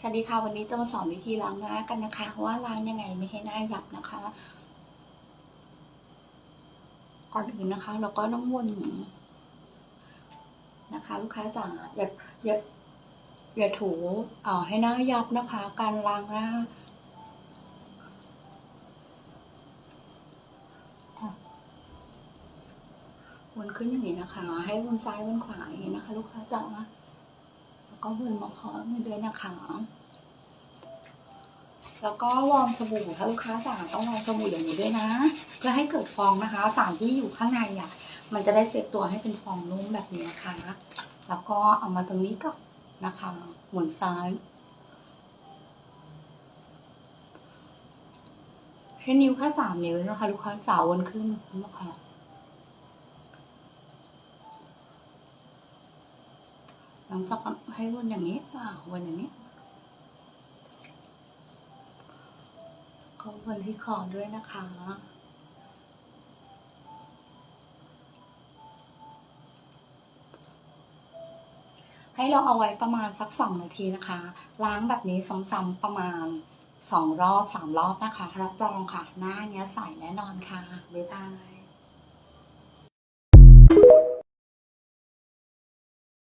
สวัสดีค่ะวันนี้จะมาสอนวิธีล้างหน้ากันนะคะ ว่าล้างยังไงไม่ให้หน้าหยับนะคะ ก่อนอื่นนะคะ เราก็ต้องวนนะคะ ลูกค้าจ๋าอย่าอย่าอย่าถูเอ่อให้หน้ายับนะคะ การล้างหน้าวนขึ้นอย่างนี้นะคะ ให้วนซ้ายวนขวาอย่างนี้นะคะ ลูกค้าจ๋า ก็วนมาขอมือด้วยนะคะ แล้วก็วอร์มสบู่ถ้าลูกค้าจ๋าต้องวอร์มสบู่อย่างนี้ด้วยนะ เพื่อให้เกิดฟองนะคะ สารที่อยู่ข้างในอะมันจะได้เซตตัวให้เป็นฟองนุ่มแบบนี้นะคะ แล้วก็เอามาตรงนี้ก็นะคะ หมุนซ้ายให้นิ้วแค่สามนิ้วนะคะ ลูกค้าจ๋าวนขึ้นนะคะ หลังจากให้วนอย่างนี้อ่าวนอย่างนี้ก็วนที่คอด้วยนะคะให้เราเอาไว้ประมาณสักสองนาทีนะคะ ล้างแบบนี้ซ้ำๆประมาณสองรอบสามรอบนะคะรับรองค่ะ หน้าเนี้ยใสแน่นอนค่ะ บ๊ายบาย